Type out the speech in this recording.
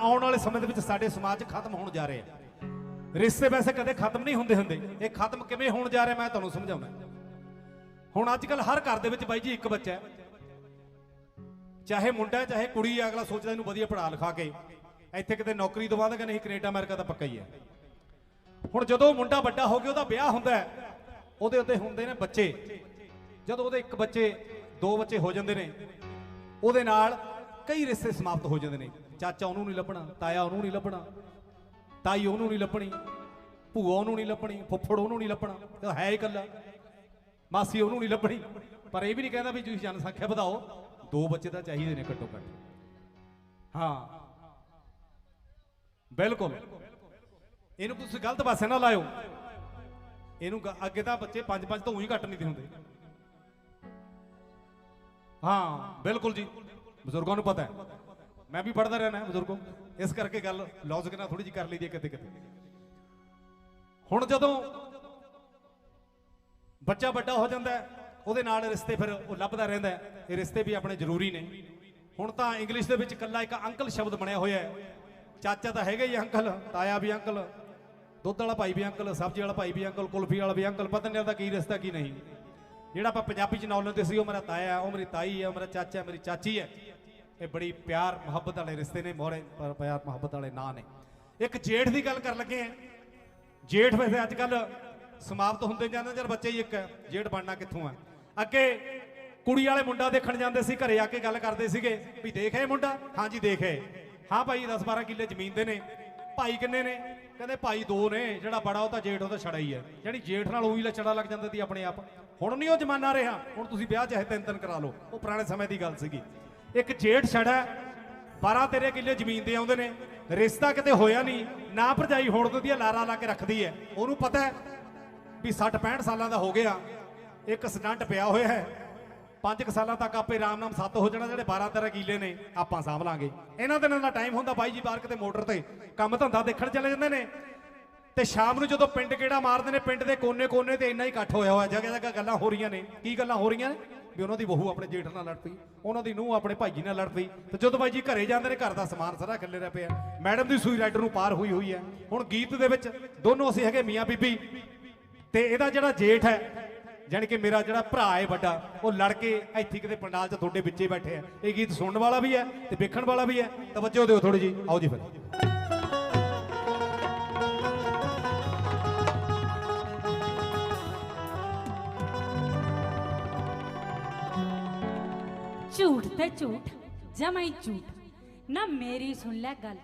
ਆਉਣ ਵਾਲੇ ਸਮੇਂ ਦੇ ਵਿੱਚ ਸਾਡੇ ਸਮਾਜ 'ਚ ਖਤਮ ਹੋਣ ਜਾ ਰਹੇ ਆ। ਰਿਸ਼ਤੇ ਵੈਸੇ ਕਦੇ ਖਤਮ ਨਹੀਂ ਹੁੰਦੇ ਹੁੰਦੇ। ਇਹ ਖਤਮ ਕਿਵੇਂ ਹੋਣ ਜਾ ਰਿਹਾ ਮੈਂ ਤੁਹਾਨੂੰ ਸਮਝਾਉਣਾ। ਹੁਣ ਅੱਜ ਕੱਲ ਹਰ ਘਰ ਦੇ ਵਿੱਚ ਬਾਈ ਜੀ ਇੱਕ ਬੱਚਾ ਹੈ। ਚਾਹੇ ਮੁੰਡਾ ਚਾਹੇ ਕੁੜੀ ਅਗਲਾ ਸੋਚਦਾ ਇਹਨੂੰ ਵਧੀਆ ਪੜ੍ਹਾ ਲਿਖਾ ਕੇ ਇੱਥੇ ਕਿਤੇ ਨੌਕਰੀ ਦਵਾਦਾਂਗਾ ਨਹੀਂ ਕੈਨੇਡਾ, ਅਮਰੀਕਾ ਤਾਂ ਪੱਕਾ ਹੀ ਹੈ। ਹੁਣ ਜਦੋਂ ਮੁੰਡਾ ਵੱਡਾ ਹੋ ਗਿਆ, ਉਹਦਾ ਵਿਆਹ ਹੁੰਦਾ ਹੈ, ਉਹਦੇ ਉੱਤੇ ਹੁੰਦੇ ਨੇ ਬੱਚੇ। ਜਦੋਂ ਉਹਦੇ ਇੱਕ ਬੱਚੇ, ਦੋ ਬੱਚੇ ਹੋ ਜਾਂਦੇ ਨੇ, ਉਹਦੇ ਨਾਲ ਕਈ ਰਿਸ਼ਤੇ ਸਮਾਪਤ ਹੋ ਜਾਂਦੇ ਨੇ। ਚਾਚਾ ਉਹਨੂੰ ਨਹੀਂ ਲੱਭਣਾ, ਤਾਇਆ ਉਹਨੂੰ ਨਹੀਂ ਲੱਭਣਾ, ਤਾਈ ਉਹਨੂੰ ਨਹੀਂ ਲੱਭਣੀ, ਭੂਆ ਉਹਨੂੰ ਨਹੀਂ ਲੱਭਣੀ, ਫੁੱਫੜ ਉਹਨੂੰ ਨਹੀਂ ਲੱਭਣਾ ਹੈ ਹੀ ਇਕੱਲਾ। ਮਾਸੀ ਉਹਨੂੰ ਨਹੀਂ ਲੱਭਣੀ। ਪਰ ਇਹ ਵੀ ਨਹੀਂ ਕਹਿੰਦਾ ਵੀ ਤੁਸੀਂ ਜਨਸੰਖਿਆ ਵਧਾਓ। ਦੋ ਬੱਚੇ ਤਾਂ ਚਾਹੀਦੇ ਨੇ ਘੱਟੋ ਘੱਟ। ਹਾਂ। ਬਿਲਕੁਲ। ਇਹਨੂੰ ਤੁਸੀਂ ਗਲਤ ਪਾਸੇ ਨਾ ਲਾਇਓ। ਇਹਨੂੰ ਅੱਗੇ ਤਾਂ ਬੱਚੇ ਪੰਜ ਪੰਜ ਤੋਂ ਹੀ ਘੱਟ ਨਹੀਂ ਦੇ ਹੁੰਦੇ ਹਾਂ, ਬਿਲਕੁਲ ਜੀ। ਬਜ਼ੁਰਗਾਂ ਨੂੰ ਪਤਾ ਹੈ। ਮੈਂ ਵੀ ਪੜਦਾ ਰਹਿਣਾ ਬਜ਼ੁਰਗੋ। ਇਸ ਕਰਕੇ ਗੱਲ ਲੌਜਿਕ ਨਾਲ ਥੋੜੀ ਜਿਹੀ ਕਰ ਲਈਦੀ ਕਿਤੇ ਕਿਤੇ। ਹੁਣ ਜਦੋਂ ਬੱਚਾ ਵੱਡਾ ਹੋ ਜਾਂਦਾ ਉਹਦੇ ਨਾਲ ਰਿਸ਼ਤੇ ਫਿਰ ਉਹ ਲੱਭਦਾ ਰਹਿੰਦਾ ਇਹ ਰਿਸ਼ਤੇ ਵੀ ਆਪਣੇ ਜ਼ਰੂਰੀ ਨੇ। ਹੁਣ ਤਾਂ ਇੰਗਲਿਸ਼ ਦੇ ਵਿੱਚ ਇਕੱਲਾ ਇੱਕ ਅੰਕਲ ਸ਼ਬਦ ਬਣਿਆ ਹੋਇਆ ਹੈ। ਚਾਚਾ ਤਾਂ ਹੈਗਾ ਹੀ ਅੰਕਲ, ਤਾਇਆ ਵੀ ਅੰਕਲ, ਦੁੱਧ ਵਾਲਾ ਭਾਈ ਵੀ ਅੰਕਲ, ਸਬਜ਼ੀ ਵਾਲਾ ਭਾਈ ਵੀ ਅੰਕਲ, ਕੁਲਫੀ ਵਾਲਾ ਵੀ ਅੰਕਲ, ਪਤਾ ਨਹੀਂ ਉਹਦਾ ਕੀ ਰਿਸ਼ਤਾ ਕੀ ਨਹੀਂ। ਜਿਹੜਾ ਆਪਾਂ ਪੰਜਾਬੀ ਚ ਨਾਮ ਲੈਂਦੇ ਸੀ, ਉਹ ਮੇਰਾ ਤਾਇਆ ਉਹ ਮੇਰੀ ਤਾਈ ਹੈ, ਉਹ ਮੇਰਾ ਚਾਚਾ ਹੈ, ਮੇਰੀ ਚਾਚੀ ਹੈ। ਇਹ ਬੜੀ ਪਿਆਰ, ਮੁਹੱਬਤ ਵਾਲੇ ਰਿਸ਼ਤੇ ਨੇ, ਮੋਹਰੇ ਪਿਆਰ, ਮੁਹੱਬਤ ਵਾਲੇ ਨਾਂ ਨੇ। ਇੱਕ ਜੇਠ ਦੀ ਗੱਲ ਕਰਨ ਲੱਗੇ ਆ ਜੇਠ ਵੈਸੇ ਅੱਜ ਕੱਲ ਸਮਾਪਤ ਹੁੰਦੇ ਜਾਂਦੇ ਜਦ ਬੱਚੇ ਹੀ ਇੱਕ ਹੈ। ਜੇਠ ਬਣਨਾ ਕਿੱਥੋਂ ਆ ਅੱਗੇ ਕੁੜੀ ਵਾਲੇ ਮੁੰਡਾ ਦੇਖਣ ਜਾਂਦੇ ਸੀ, ਘਰੇ ਆ ਕੇ ਗੱਲ ਕਰਦੇ ਸੀਗੇ, ਵੀ ਦੇਖ ਇਹ ਮੁੰਡਾ? ਹਾਂਜੀ, ਦੇਖ ਦੇਖੇ ਹਾਂ ਭਾਈ 10 12 ਕਿੱਲੇ ਜ਼ਮੀਨ ਦੇ ਨੇ। ਭਾਈ ਕਿੰਨੇ ਨੇ? ਕਹਿੰਦੇ ਭਾਈ ਦੋ ਨੇ, ਜਿਹੜਾ ਬੜਾ ਉਹ ਤਾਂ ਜੇਠ, ਉਹ ਤਾਂ ਛੜਾ ਹੀ ਹੈ। ਜਿਹੜੀ ਜੇਠ ਨਾਲ ਉਹੀ ਲੱਛੜਾ ਲੱਗ ਜਾਂਦਾ ਸੀ ਆਪਣੇ ਆਪ। ਹੁਣ ਨਹੀਂ ਉਹ ਜ਼ਮਾਨਾ ਰਿਹਾ। ਹੁਣ ਤੁਸੀਂ ਵਿਆਹ ਚਾਹੇ ਤਿੰਨ ਤਿੰਨ ਕਰਾ ਲਓ। ਉਹ ਪੁਰਾਣੇ ਸਮੇਂ ਦੀ ਗੱਲ ਸੀਗੀ। ਇੱਕ ਜੇਠ ਛੜਾ ਹੈ। 12 13 ਕਿੱਲੇ ਜ਼ਮੀਨ ਦੇ ਆਉਂਦੇ ਨੇ। ਰਿਸ਼ਤਾ ਕਿਤੇ ਹੋਇਆ ਨਹੀਂ ਨਾ ਭਰਜਾਈ ਹੁਣ ਤੋਂ ਦੀ ਲਾਰਾ ਲਾ ਕੇ ਰੱਖਦੀ ਹੈ। ਉਹਨੂੰ ਪਤਾ ਹੈ ਵੀ 60 65 ਸਾਲਾਂ ਦਾ ਹੋ ਗਿਆ। ਇੱਕ ਸਟੰਟ ਪਿਆ ਹੋਇਆ ਹੈ। ਪੰਜ ਕੁ ਸਾਲਾਂ ਤੱਕ ਆਪੇ ਰਾਮ ਨਾਮ ਸੱਤ ਹੋ ਜਾਣਾ, ਜਿਹੜੇ 12 13 ਕਿੱਲੇ ਨੇ, ਆਪਾਂ ਸਾਂਭ ਲਾਂਗੇ। ਇਹਨਾਂ ਦਿਨਾਂ ਦਾ ਟਾਈਮ ਹੁੰਦਾ ਬਾਈ ਜੀ ਬਾਹਰ ਕਿਤੇ ਮੋਟਰ ਤੇ। ਕੰਮ ਧੰਦਾ ਦੇਖਣ ਚਲੇ ਜਾਂਦੇ ਨੇ। ਤੇ ਸ਼ਾਮ ਨੂੰ ਜਦੋਂ ਪਿੰਡ ਕਿਹੜਾ ਮਾਰਦੇ ਨੇ, ਪਿੰਡ ਦੇ ਕੋਨੇ-ਕੋਨੇ ਤੇ ਇੰਨਾ ਹੀ ਇਕੱਠ ਹੋਇਆ ਹੋਇਆ ਜਗ੍ਹਾ ਜਗ੍ਹਾ ਗੱਲਾਂ ਹੋ ਰਹੀਆਂ ਨੇ। ਕੀ ਗੱਲਾਂ ਹੋ ਰਹੀਆਂ ਨੇ? ਵੀ ਉਹਨਾਂ ਦੀ ਬਹੂ ਆਪਣੇ ਜੇਠ ਨਾਲ ਲੜ ਪਈ, ਉਹਨਾਂ ਦੀ ਨੂੰਹ ਆਪਣੇ ਭਾਈ ਨਾਲ ਲੜ ਪਈ। ਤੇ ਜਦੋਂ ਬਾਈ ਜੀ ਘਰੇ ਜਾਂਦੇ ਨੇ, ਘਰ ਦਾ ਸਮਾਨ ਸਾਰਾ ਖੱਲੇ ਰਹਿ ਪਿਆ। ਮੈਡਮ ਦੀ ਸੂਈ ਰਾਈਡਰ ਨੂੰ ਪਾਰ ਹੋਈ ਹੋਈ ਹੈ। ਹੁਣ ਗੀਤ ਦੇ ਵਿੱਚ ਦੋਨੋਂ ਅਸੀਂ ਹੈਗੇ ਮੀਆਂ ਬੀਬੀ। ਤੇ ਇਹਦਾ ਜਿਹੜਾ ਜੇਠ ਹੈ ਜਾਣੀ ਕਿ ਮੇਰਾ ਜਿਹੜਾ ਭਰਾ ਹੈ ਵੱਡਾ, ਉਹ ਲੜ ਕੇ ਇੱਥੇ ਕਿਤੇ ਪੰਡਾਲ 'ਚ ਤੁਹਾਡੇ ਵਿੱਚੇ ਬੈਠੇ ਆ। ਇਹ ਗੀਤ ਸੁਣਨ ਵਾਲਾ ਵੀ ਹੈ ਤੇ ਵੇਖਣ ਵਾਲਾ ਵੀ ਹੈ। ਤਵੱਜੋ ਦਿਓ ਥੋੜੀ ਜੀ ਆਓ ਜੀ ਫਿਰ। ਝੂਠ ਤੇ ਝੂਠ ਜਮਾਈ ਝੂਠ। ਨਾ ਮੇਰੀ ਸੁਣ ਲੈ ਗੱਲ।